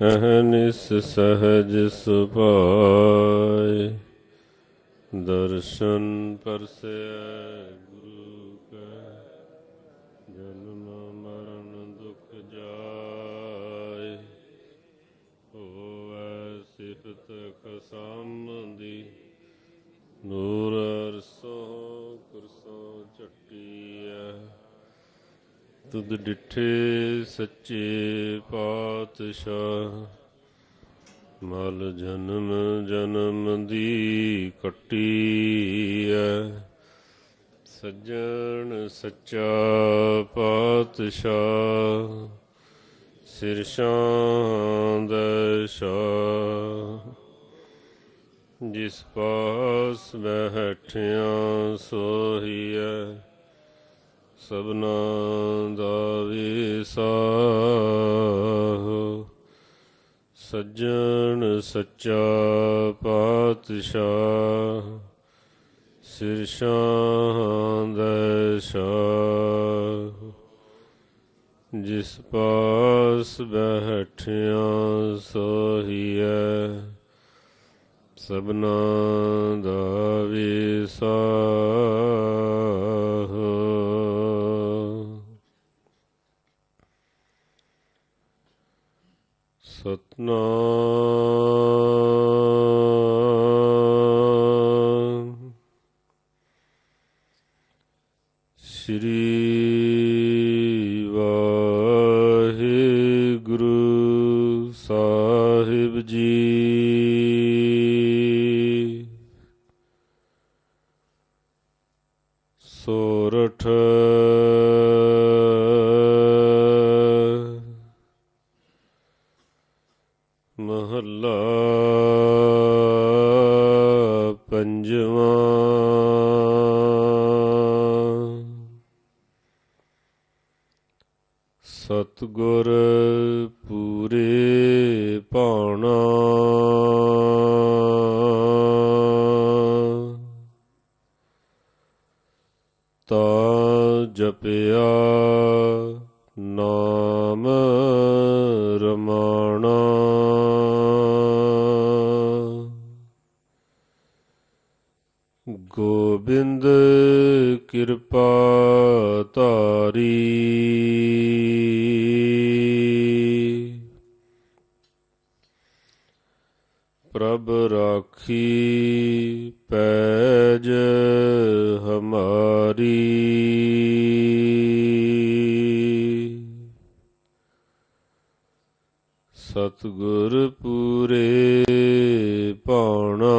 ਅਹਨਿਸ ਸਹਜ ਸੁਭਾਏ। ਦਰਸ਼ਨ ਪਰਸੈ ਗੁਰੂ ਕੈ ਜਨਮ ਤੁਧ ਡਿਠੇ ਸੱਚੇ ਪਾਤਸ਼ਾਹ, ਮਲ ਜਨਮ ਜਨਮ ਦੀ ਕੱਟੀ ਐ ਸੱਜਣ ਸੱਚਾ ਪਾਤਸ਼ਾਹ, ਸਿਰ ਸ਼ਾਂਦ ਸ਼ਾਹ। ਜਿਸ ਪਾਸ ਬੈਠਿਆ ਸੋਹੀਐ ਸਭਨਾ ਦਾ ਵਿਸਾਹ ਸੱਜਣ ਸੱਚਾ ਪਾਤਸ਼ਾਹ, ਸਿਰ ਸ਼ਾਂਦ ਸ਼ਾਹ। ਜਿਸ ਪਾਸ ਬੈਠਿਆ ਸੋਹੀਐ, ਸਭਨਾ ਦਾ ਵਿਸਾਹ ਸਤਨਾਮ ਸ੍ਰੀ ਮਹੱਲਾ ਪੰਜਵਾਂ। ਸਤਗੁਰ ਪੂਰੇ ਭਾਣਾ ਕਿਰਪਾ ਧਾਰੀ ਪ੍ਰਭ ਰਾਖੀ ਪੈਜ ਹਮਾਰੀ। ਸਤਗੁਰ ਪੂਰੇ ਪਾਣਾ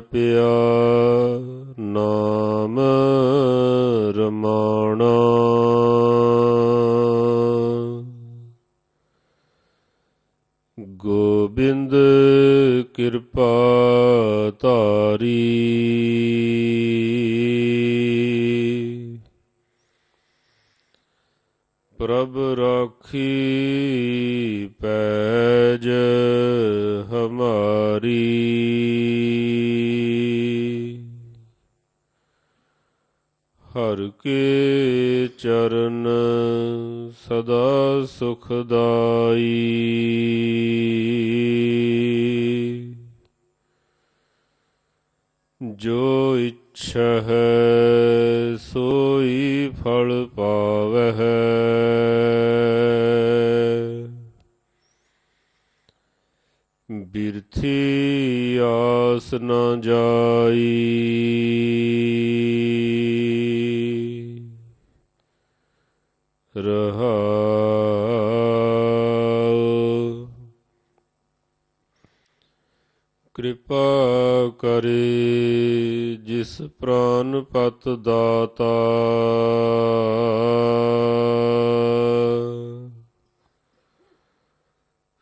ਜਪਿਆ ਨਾਮ ਰਮਾਣਾ। ਗੋਬਿੰਦ ਕਿਰਪਾ ਧਾਰੀ। ਪ੍ਰਭ ਰਾਖੀ ਪੈਜ ਹਮਾਰੀ। ਹਰ ਕੇ ਚਰਨ ਸਦਾ ਸੁਖਦਾਈ। ਜੋ ਇੱਛਾ ਹੈ ਸੋਈ ਫਲ ਪਾਵਹਿ। ਬਿਰਥੀ ਆਸ ਨਾ ਜਾਈ। ਕਿਰਪਾ ਕਰੇ ਜਿਸ ਪ੍ਰਾਨ ਪਤ ਦਾਤਾ।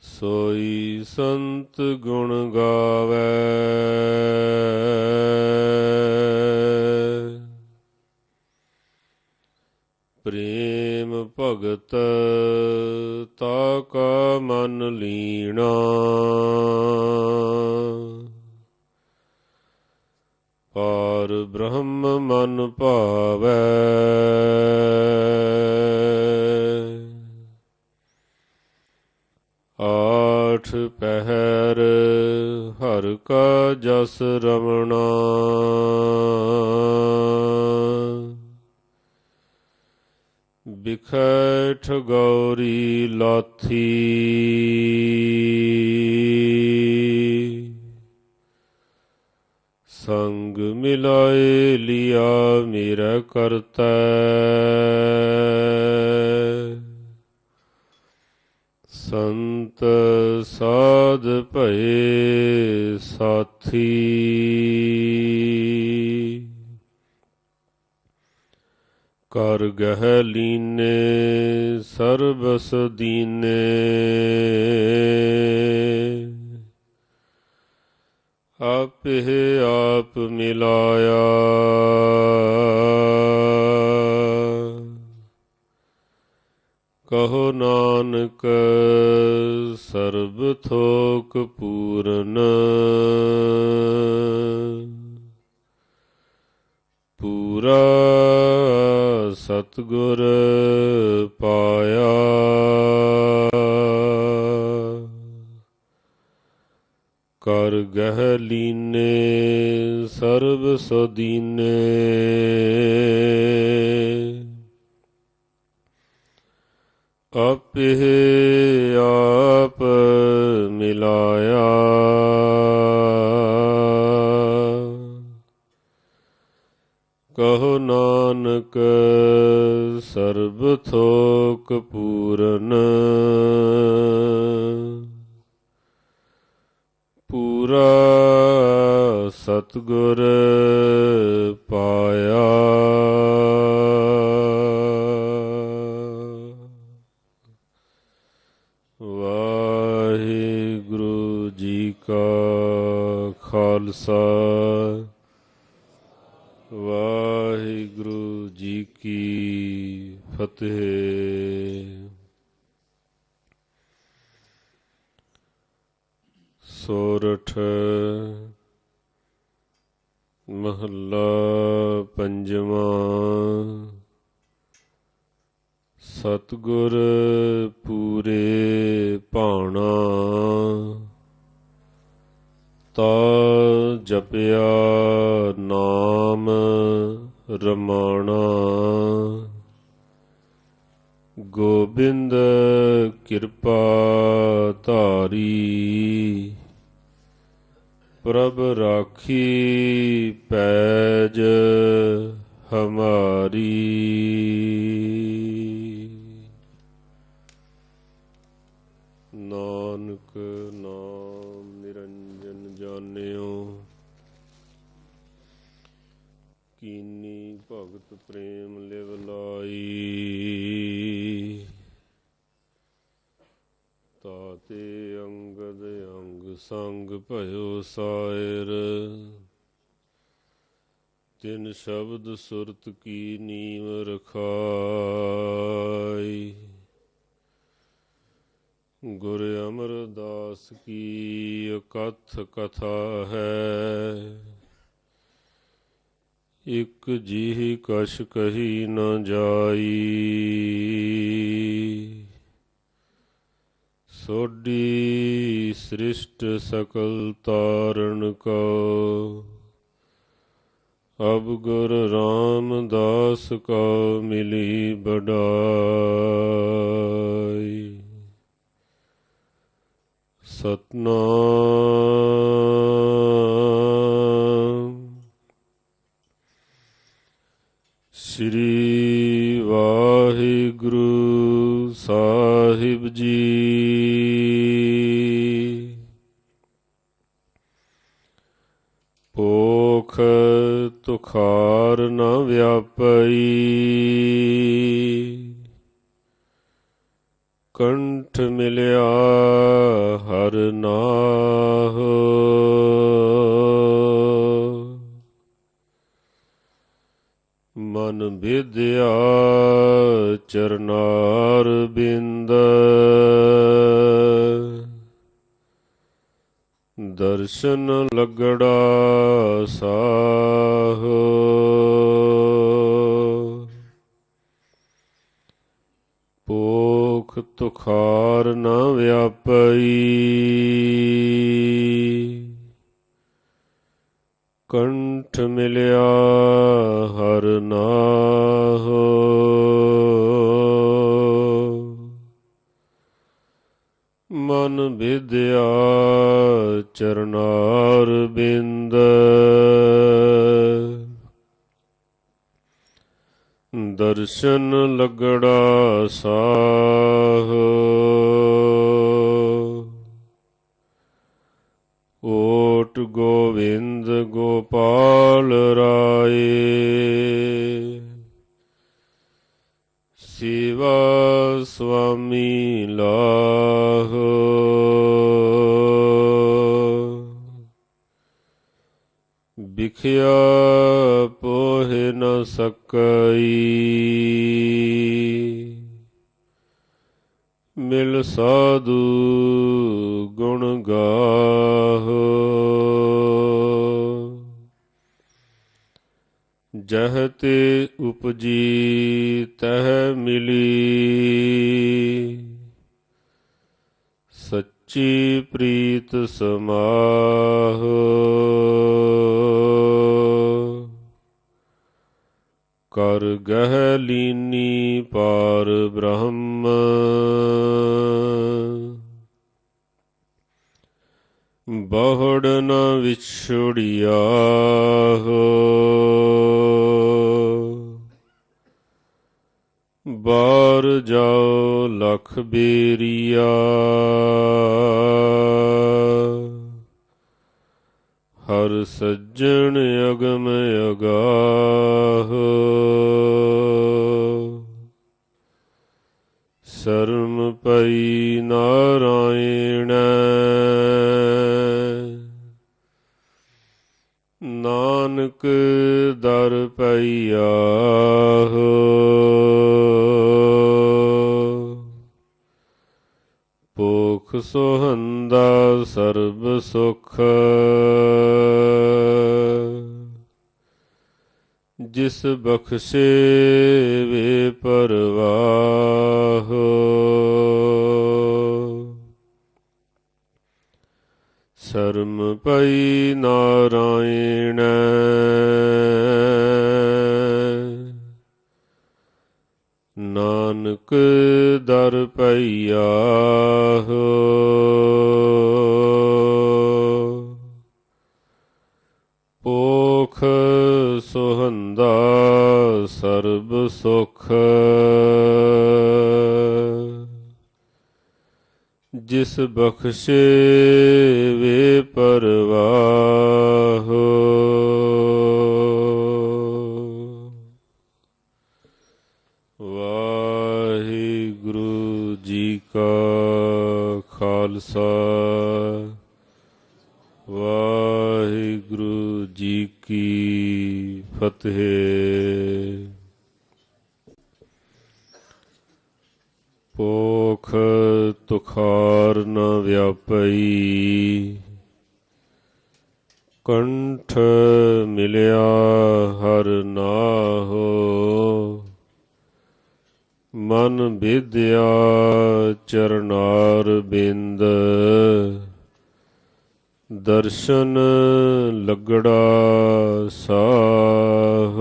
ਸੋਈ ਸੰਤ ਗੁਣ ਗਾਵੇ। ਪ੍ਰੇਮ ਭਗਤ ਤਾ ਕਾ ਮਨ ਲੀਣਾ। ਪਹਿਰ ਹਰ ਕਾ ਜਸ ਰਮਣਾ। ਬਿਖੈਠ ਗੌਰੀ ਲਾਥੀ। ਸੰਗ ਮਿਲਾਏ ਲਿਆ ਮੇਰਾ ਕਰਤਾ। ਸੰਤ ਸਾਧ ਭਏ ਸਾਥੀ। ਕਰ ਗਹਿ ਲੀਨੇ ਸਰਬਸ ਦੀਨੇ। ਆਪੇ ਆਪ ਮਿਲਾਇਆ। ਕਹੋ ਨਾਨਕ ਸਰਬ ਥੋਕ ਪੂਰਨ। ਪੂਰਾ ਸਤਗੁਰ ਪਾਇਆ। ਕਰ ਗਹਿ ਲੀਨੇ ਸਰਬ ਸਦੀਨੇ। ਆਪੇ ਆਪ ਮਿਲਾਇਆ। ਕਹੋ ਨਾਨਕ ਸਰਬ ਥੋਕ ਪੂਰਨ। ਪੂਰਾ ਸਤਗੁਰ ਸੋਰਠ। ਮਹੱਲਾ ਪੰਜਵਾਂ। ਸਤਗੁਰ ਪੂਰੇ ਭਾਣਾ। ਤਾ ਜਪਿਆ ਨਾਮ ਰਮਾਣਾ। ਗੋਬਿੰਦ ਕਿਰਪਾ ਧਾਰੀ। ਪ੍ਰਭ ਰਾਖੀ ਪੈਜ ਹਮਾਰੀ। ਨਾਨਕ ਨਾਮ ਨਿਰੰਜਨ ਜਾਣਿਓ ਕੀਨੀ ਭਗਤ ਪ੍ਰੇਮ ਲਿਵ ਲਾਈ। ਸੰਗ ਭਇਓ ਸਾਇਰ। ਤਿਨ ਸ਼ਬਦ ਸੁਰਤ ਕੀ ਨੀਵ ਰਖਾਈ। ਗੁਰ ਅਮਰਦਾਸ ਕੀ ਅਕਥ ਕਥਾ ਹੈ। ਇਕ ਜੀਹ ਕਛ ਕਹੀ ਨ ਜਾਈ। ਸੋਡੀ ਸ੍ਰਿਸ਼ਟ ਸਕਲ ਤਾਰਨ ਕੋ। ਅਬ ਗੁਰ ਰਾਮਦਾਸ ਕੋ ਮਿਲੀ ਬਡਾਈ ਸਤਨਾਮ। ਸ੍ਰੀ ਵਾਹਿਗੁਰੂ ਨਾਹੋ। ਮਨ ਵਿਦਿਆ ਚਰਨਾਰ ਬਿੰਦ। ਦਰਸ਼ਨ ਲਗੜਾ ਸਾਹ ਪੋਖ ਤੁਖਾਰ ਨਾ ਵਿਆਪਈ। ਕੰਠ ਮਿਲਿਆ ਹਰ ਨਾਹ। ਮਨ ਵਿਦਿਆ ਚਰਨਾਰ ਬਿੰਦ। ਦਰਸ਼ਨ ਲਗੜਾ ਸਾਹ। ਓਟ ਗੋਵਿੰਦ ਗੋਪਾਲ ਰਾਏ। ਸਿਵਾ ਸੁਆਮੀ ਲਾਹ। ਬਿਖਿਆ ਪੋਹਿ ਨ ਸਕਈ। ਮਿਲ ਸਾਧੂ ਗੁਣ ਗਾਹ। ਜਹ ਤੇ ਉਪਜੀ ਤਹ ਮਿਲੀ। ਸੱਚੀ ਪ੍ਰੀਤ ਸਮਾਹ। ਕਰ ਗਹਿ ਲੀਨੀ ਪਾਰ ਬ੍ਰਹਮ। ਬਹੁੜ ਨ ਵਿਛੜਿਆ ਬਾਰ ਜਾਓ ਲਖ ਬੇਰੀਆ। ਹਰ ਸੱਜਣ ਅਗਮ ਅਗਾਹ। ਸਰਮ ਪਈ ਨਾਰਾਇਣ। ਪੋਖ ਸੋਹੰਦਾ ਸਰਬ ਸੁਖ। ਜਿਸ ਬਖਸ਼ੇ ਵੇ ਪਰਵਾਹ। ਸਰਮ ਪਈ ਨਾਰਾਇਣ। ਨਾਨਕ ਦਰ ਪਈਆ ਪੋਖ ਸੁਹੰਦਾ ਸਰਬ ਸੁਖ। ਜਿਸ ਬਖਸ਼ੇ ਖਾਲਸਾ। ਵਾਹਿਗੁਰੂ ਜੀ ਕੀ ਫਤਿਹ। ਪੋਖ ਤੁਖਾਰ ਨ ਵਿਆਪਈ। ਕੰਠ ਮਿਲਿਆ ਹਰ ਨਾਹੋ। ਮਨ ਵਿਦਿਆ ਚਰਨਾਰ ਬਿੰਦ। ਦਰਸ਼ਨ ਲਗੜਾ ਸਾਹ।